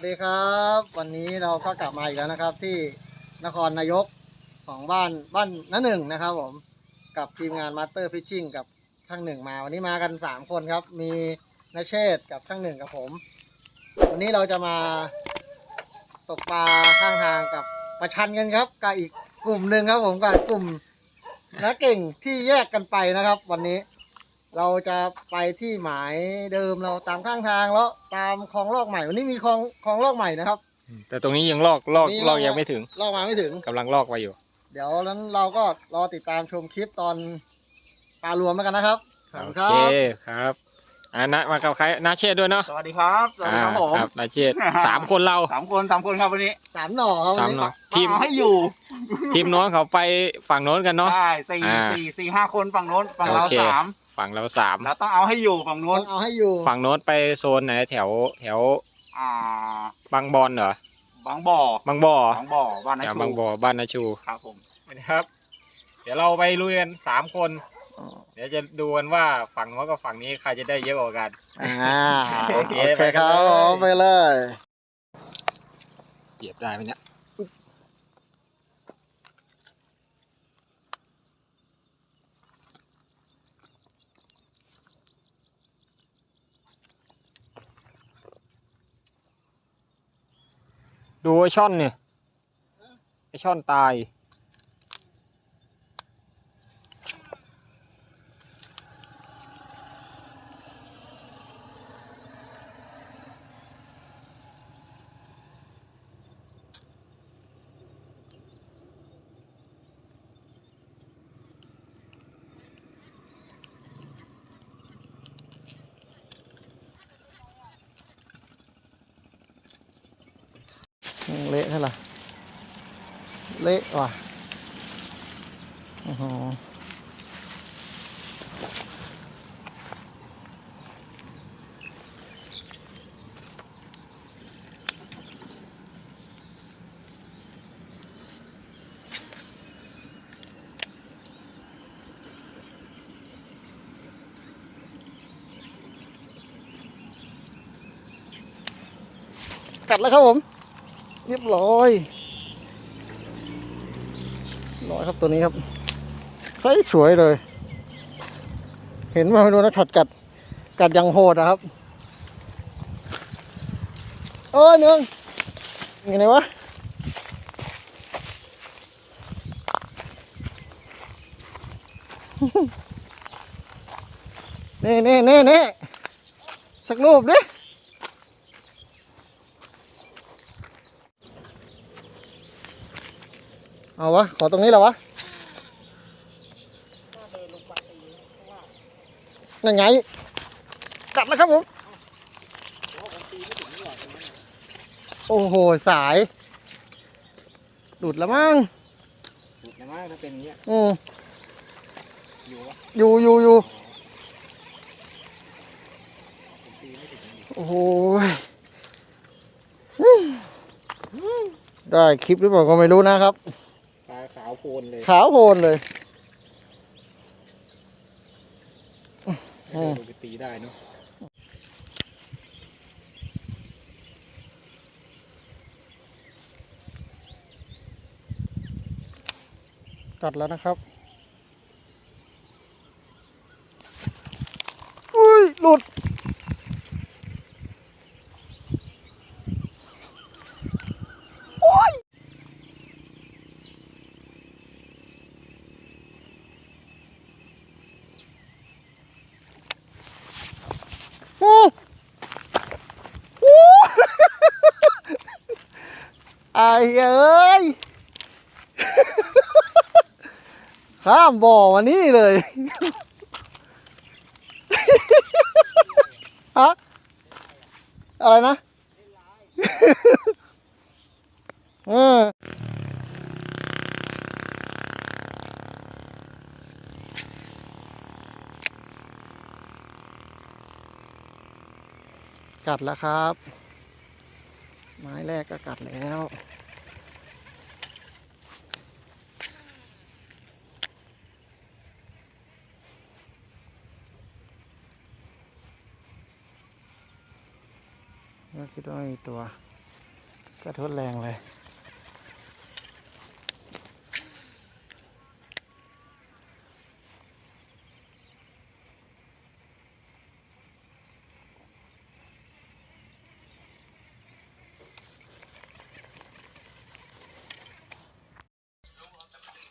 วัสดีครับ วันนี้เราก็กลับมาอีกแล้วนะครับ ที่นครนายกของบ้านบ้านน้าหนึ่งนะครับ ผมกับทีมงานมาสเตอร์ฟิชชิ่งกับช่างหนึ่งมา วันนี้มากันสามคนครับ มีนาเชษกับช่างหนึ่งกับผม วันนี้เราจะมาตกปลาข้างทางกับประชันกันครับกับอีกกลุ่มหนึ่งครับ ผมกับกลุ่มนักเก่งที่แยกกันไปนะครับ วันนี้ เราจะไปที่หมายเดิมเราตามข้างทางแล้วตามคลองลอกใหม่วันนี้มีคลองคลองลอกใหม่นะครับ แต่ตรงนี้ยังลอกลอกนี่ลอกลอกยังไม่ถึงลอกมาไม่ถึงกำลังลอกไปอยู่ เดี๋ยวนั้นเราก็รอติดตามชมคลิปตอนปลารวมแล้วกันนะครับขอบคุณคโอรัเคบครับอ่านะมากับใครนาเชษด้วยเนาะสวัสดีครับสวัสดีครับผมครับนาเชษสามคนเรา สามคนสามคนครับวันนี้สามหน่อครับวัสานมนี้เนาะทีมมาให้อยู่ทีมโน้นเขาไปฝั่งโน้นกันเนาะ ใช่สี่อ่าสี่สี่ห้าคนฝั่งโน้นฝั่งเราโอเค สาม ฝั่งเราสามแล้วต้องเอาให้อยู่ฝั่งโน้ต้นองเอาให้อยู่ ฝั่งโน้นไปโซนไหนแถวแถวอ่า บางบอนเหรอ บางบ่อบางบ่อบางบ่อบ้านนาแถวชูบางบ่อบ้านนาชูครับผมนะครับ เดี๋ยวเราไปลุยกันสามคน เดี๋ยวจะดูกันว่าฝั่งโน้นกับฝั่งนี้ใครจะได้เยอะกว่ากัน อ่าโอโอเคเคไปกันครับเลย ผมไปเลย เหยียบได้ไหมเนี่ย ดูไอช่อนเนี่ยไอช่อนตาย เละเท่าไหร่เละว่ะอือหือกัดแล้วครับผม เรียบร้อยร้อยครับตัวนี้ครับไซส์สวยเลย เห็นมาไม่รู้นะช็อตกัด กัดยังโหดนะครับ เออเนืองยังไงวะเน่เน่เน่เน่สักรูปดิ เอาวะ ขอตรงนี้แหละวะนั่นไงกัดแล้วครับผม โอ้โห สาย หลุดแล้วมั้งหลุดนะมั้งถ้าเป็นอย่างเงี้ยอืมอยู่วะอยู่อยู่อยู่โอ้โหได้คลิปหรือเปล่าก็ไม่รู้นะครับ ปลาขาวโพลนเลยขาวโพลนเลยอืมดูไปตีได้เนาะกัดแล้วนะครับ อุ้ย หลุด โอ้ย โอ้โอ้ ไอ้เอ้ย ข้ามบ่อมานี่เลย ฮะ อะไรนะ เออกัดแล้วครับ ไม้แรกก็กัดแล้วก็คิดว่ามีตัว ก็ทุนแรงเลย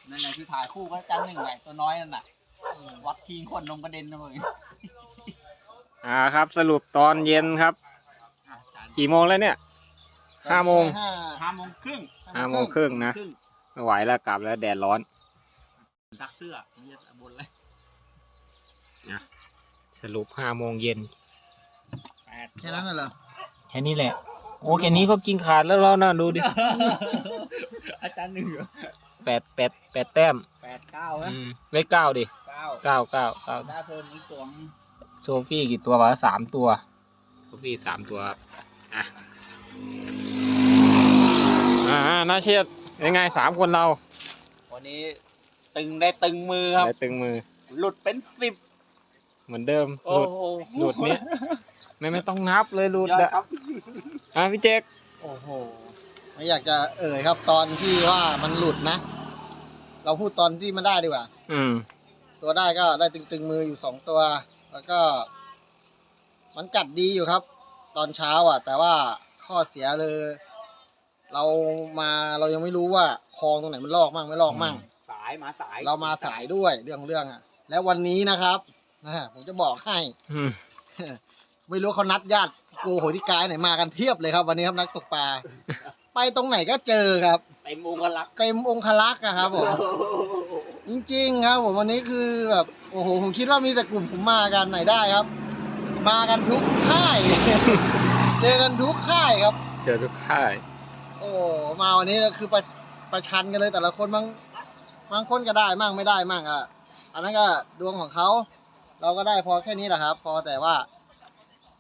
นั่นแหละที่ถ่ายคู่ก็จันหนึ่งไงตัวน้อยนั่นน่ะ วัดทีงคนลงกระเด็นนะมึงอ่าครับ สรุปตอนเย็นครับ อะจานกี่โมงแล้วเนี่ย ห้าโมงห้าห้าโมงครึ่งห้าโมงครึ่งนะครึ่งไม่ไหวแล้วกลับแล้วแดดร้อนซักเสื้อนี่จะบนเลยสรุปห้าโมงเย็นแปดแค่นั้นน่ะเหรอแค่นี้แหละ โอ้แค่นี้ก็กินขาดแล้วเรานะดูดิ อาจารย์หนึ่งเหรอ แปดแปดแปดแต้มแปดเก้านะอืมเลขเก้าดิเก้าเก้าเก้าเก้าได้เพิ่มอีกตัวโซฟี่กี่ตัววะสามตัวโซฟี่สามตัวครับอะอ่าน่าเชียดยังไงสามคนเราวันนี้ตึงได้ตึงมือครับ ได้ตึงมือ หลุดเป็นสิบเหมือนเดิมหโอ้ลุดโหหลุดเนี่ยไม่ไม่ต้องนับเลยหลุดยอดอะครับอะพี่เจ๊กโอ้โห ไม่อยากจะเอ่ยครับตอนที่ว่ามันหลุดนะ เราพูดตอนที่มันได้ดีกว่า อืม ตัวได้ก็ได้ตึงๆมืออยู่สองตัว แล้วก็ มันกัดดีอยู่ครับ ตอนเช้าอะ แต่ว่าข้อเสียเลย เรามาเรายังไม่รู้ว่าคลองตรงไหนมันลอกมั่งไม่ลอกมั่ง สายมาสายเรามาสายด้วยเรื่องเรื่องอะ แล้ววันนี้นะครับนะผมจะบอกให้ อืม ไม่รู้เขานัดญาติโกโหติกายไหนมากันเพียบเลยครับ วันนี้ครับนักตกปลา ไปตรงไหนก็เจอครับ เต็มองค์กันลักษณ์เต็มองคลักษณ์อะครับผม จริงๆครับผมวันนี้คือแบบโอ้โหผมคิดว่ามีแต่กลุ่มผมมากันไหนได้ครับ มากันทุกค่าย เจอกันทุกค่ายครับ เจอทุกค่าย โอ้มาวันนี้คือประประชันกันเลยแต่ละคนบางบางคนก็ได้มั่งไม่ได้มั่งอะอันนั้นก็ดวงของเขาเราก็ได้พอแค่นี้แหละครับ พอแต่ว่า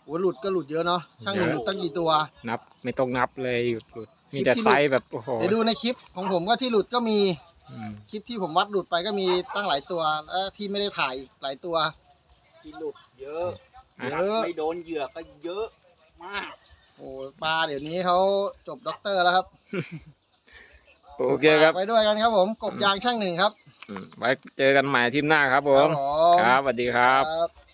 โอ้หลุดก็หลุดเยอะเนาะช่างหนึ่งหลุดตั้งกี่ตัว นับไม่ต้องนับเลยหยุดหลุด มีคลิปแต่ที่ไซส์แบบโอ้โหเดี๋ยวดูในคลิปของผมก็ที่หลุดก็มีอืมคลิปที่ผมวัดหลุดไปก็มีตั้งหลายตัวแล้วที่ไม่ได้ถ่ายอีกหลายตัว ที่หลุดเยอะเยอะ ไม่โดนเหยื่อก็เยอะมาก โอ้ปลาเดี๋ยวนี้เขาจบด็อกเตอร์แล้วครับโอเคครับฝากไว้ด้วยกันครับผมกบยางช่างหนึ่งครับอืมไว้เจอกันใหม่อาทีมหน้าครับผมผมครับสวัสดีครับครับ